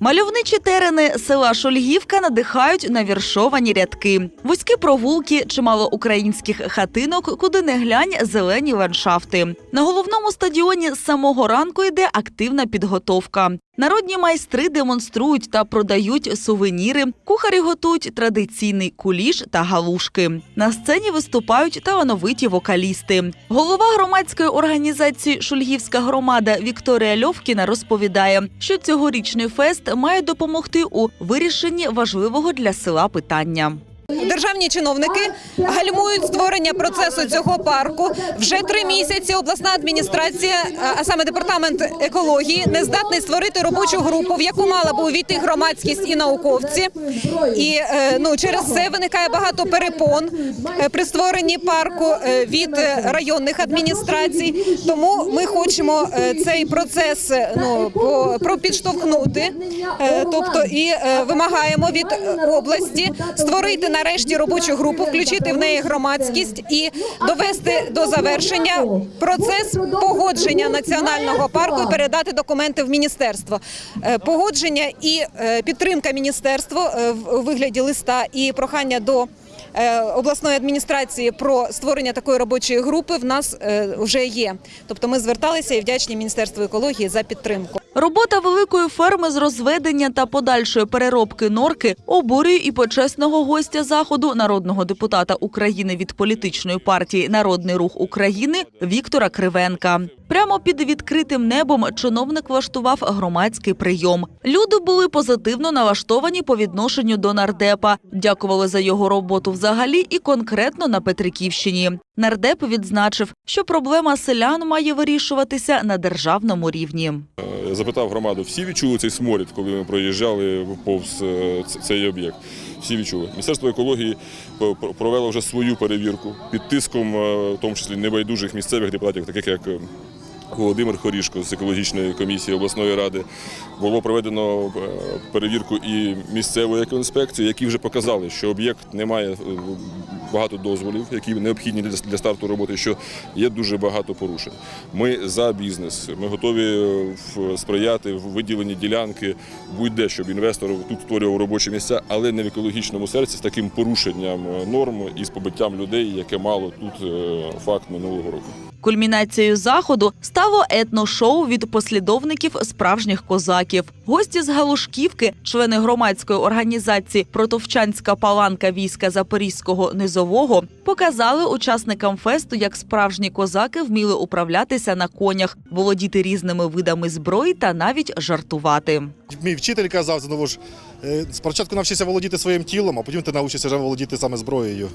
Мальовничі терени села Шульгівка надихають на віршовані рядки. Вузькі провулки, чимало українських хатинок, куди не глянь зелені ландшафти. На головному стадіоні з самого ранку йде активна підготовка. Народні майстри демонструють та продають сувеніри. Кухарі готують традиційний куліш та галушки. На сцені виступають талановиті вокалісти. Голова громадської організації Шульгівська громада Вікторія Льовкіна розповідає, що цьогорічний фест має допомогти у вирішенні важливого для села питання. Державні чиновники гальмують створення процесу цього парку. Вже три місяці обласна адміністрація, а саме департамент екології, не здатний створити робочу групу, в яку мала б увійти громадськість і науковці. І е, ну через це виникає багато перепон е, при створенні парку е, від е, районних адміністрацій. Тому ми хочемо е, цей процес е, ну по про підштовхнути, Е, тобто і е, вимагаємо від е, області створити нарешті робочу групу, включити в неї громадськість і довести до завершення процес погодження національного парку і передати документи в міністерство. Е, Погодження і е, підтримка міністерства е, в вигляді листа і прохання до. Обласної адміністрації про створення такої робочої групи в нас вже є. Тобто ми зверталися і вдячні Міністерству екології за підтримку. Робота великої ферми з розведення та подальшої переробки норки обурює і почесного гостя заходу народного депутата України від політичної партії Народний рух України Віктора Кривенка. Прямо під відкритим небом чиновник влаштував громадський прийом. Люди були позитивно налаштовані по відношенню до нардепа, дякували за його роботу взагалі і конкретно на Петриківщині. Нардеп відзначив, що проблема селян має вирішуватися на державному рівні. Запитав громаду, всі відчули цей сморід, коли ми проїжджали повз е, цей об'єкт. Всі відчули. Міністерство екології про- провело вже свою перевірку під тиском, е, в тому числі небайдужих місцевих депутатів, таких як е, Володимир Хорішко з екологічної комісії обласної ради. Було проведено перевірку і місцевої екоінспекції, які вже показали, що об'єкт не має багато дозволів, які необхідні для старту роботи, що є дуже багато порушень. Ми за бізнес, ми готові е, сприяти в виділенні ділянки будь-де, щоб інвестор тут створював робочі місця, але не в екологічному серці з таким порушенням е, норм і з побиттям людей, яке мало тут е, факт минулого року. Кульмінацією заходу стало етношоу від послідовників справжніх козаків. Гості з Галушківки, члени громадської організації Протовчанська паланка війська Запорізького низового, показали учасникам фесту, як справжні козаки вміли управлятися на конях, володіти різними видами зброї та навіть жартувати. Мій вчитель казав, знову ж, е, спочатку навчися володіти своїм тілом, а потім ти навчишся вже володіти саме зброєю.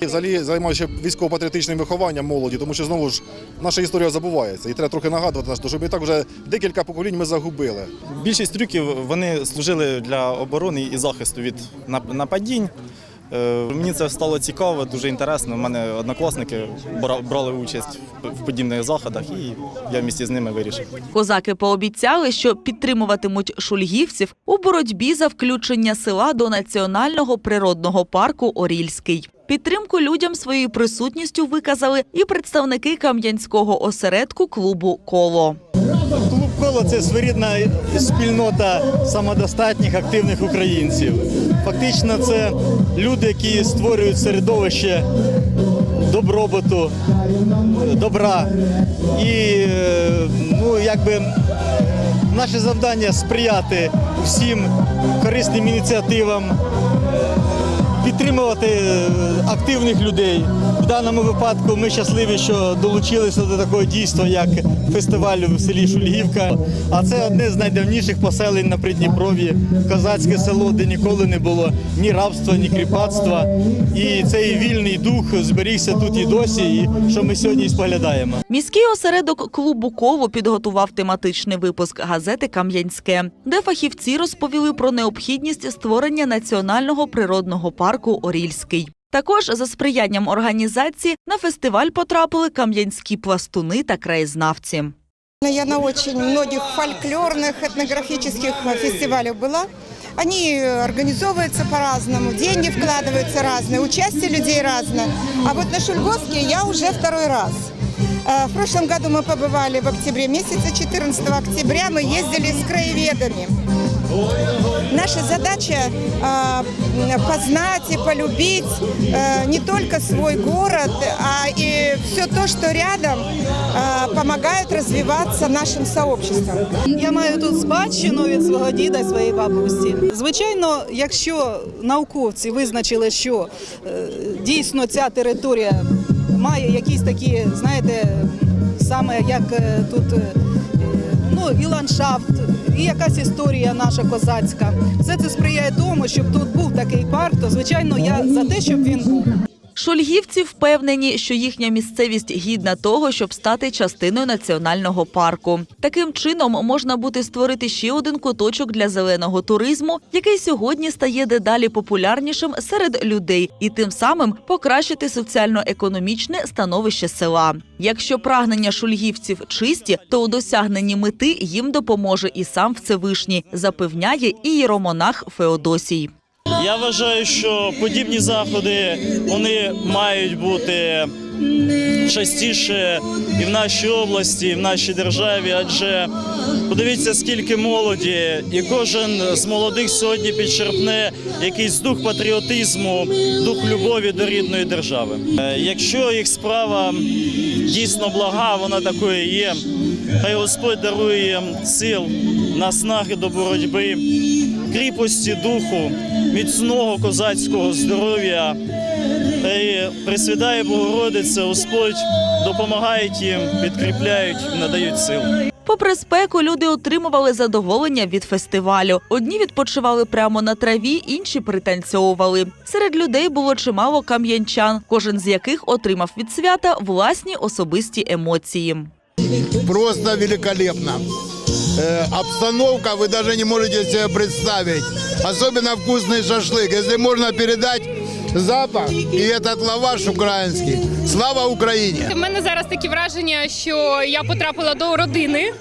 І Взагалі займаюся військово-патріотичним вихованням молоді, тому що знову ж наша історія забувається. І треба трохи нагадувати нас, щоб і так вже декілька поколінь ми загубили. Більшість трюків вони служили для оборони і захисту від нападінь. Е, Мені це стало цікаво, дуже інтересно. У мене однокласники бра- брали участь в подібних заходах, і я в місті з ними вирішив. Козаки пообіцяли, що підтримуватимуть шульгівців у боротьбі за включення села до національного природного парку Орільський. Підтримку людям своєю присутністю виказали і представники кам'янського осередку клубу Коло. Клуб коло це своєрідна спільнота самодостатніх активних українців. Фактично, це люди, які створюють середовище добробуту, добра. І е, ну, якби наше завдання сприяти всім корисним ініціативам, підтримувати е, активних людей. Даному випадку ми щасливі, що долучилися до такого дійства, як фестиваль в селі Шульгівка. А це одне з найдавніших поселень на Придніпров'ї, козацьке село, де ніколи не було ні рабства, ні кріпацтва. І цей вільний дух зберігся тут і досі, і що ми сьогодні і споглядаємо. Міський осередок клубу Коло підготував тематичний випуск газети Кам'янське, де фахівці розповіли про необхідність створення національного природного парку Орільський. Також за сприянням організації на фестиваль потрапили кам'янські пластуни та краєзнавці. Я на очень многих фольклорных, этнографических фестивалях была. Они организовываются по-разному, деньги вкладываются разные, участие людей разное. А вот на Шульговске я уже второй раз. Э, В прошлом году мы побывали в октябре месяце, 14 октября мы ездили с краеведами. Наша задача э, познать и полюбить э, не только свой город, а и все то, что рядом э, помогает развиваться нашим сообществам. Я маю тут спадщину від свого діда і своєї бабусі. Звичайно, якщо науковці визначили, що е, дійсно ця територія має якісь такі, знаєте, саме як е, тут е, ну, і ландшафт, і якась історія наша козацька. Все це сприяє тому, щоб тут був такий парк, то звичайно я за те, щоб він був. Шульгівці впевнені, що їхня місцевість гідна того, щоб стати частиною національного парку. Таким чином можна буде створити ще один куточок для зеленого туризму, який сьогодні стає дедалі популярнішим серед людей, і тим самим покращити соціально-економічне становище села. Якщо прагнення шульгівців чисті, то у досягненні мети їм допоможе і сам Всевишній, запевняє і єромонах Феодосій. Я вважаю, що подібні заходи вони мають бути частіше і в нашій області, і в нашій державі, адже подивіться, скільки молоді, і кожен з молодих сьогодні підчерпне якийсь дух патріотизму, дух любові до рідної держави. Е, Якщо їх справа дійсно блага, вона такою є. Хай Господь дарує їм сил, наснаги до боротьби, кріпості духу, міцного козацького здоров'я. І Пресвятає Богородиця, Господь допомагають їм, підкріпляють, надають сил. Попри спеку, люди отримували задоволення від фестивалю. Одні відпочивали прямо на траві, інші пританцьовували. Серед людей було чимало кам'янчан, кожен з яких отримав від свята власні особисті емоції. просто великолепно Э, обстановка вы даже не можете себе представить. Особенно вкусный шашлык. Если можно передать запах и этот лаваш украинский. Слава Украине! У мене зараз такі враження, що я потрапила до родини,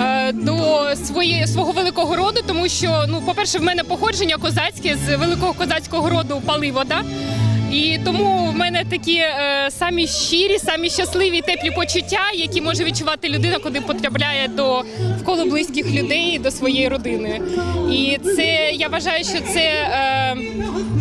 е, до своєї свого великого роду, тому що, ну, по-перше, в мене походження козацьке з великого козацького роду Паливода. І тому в мене такі е, самі щирі, самі щасливі, теплі почуття, які може відчувати людина, коли потрапляє до вколо близьких людей, до своєї родини. І це я вважаю, що це е,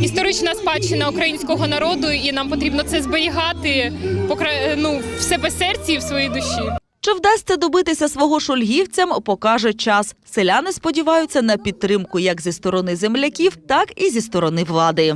історична спадщина українського народу, і нам потрібно це зберігати покра- ну, в себе серці і в своїй душі. Чи вдасться добитися свого шульгівцям, покаже час. Селяни сподіваються на підтримку як зі сторони земляків, так і зі сторони влади.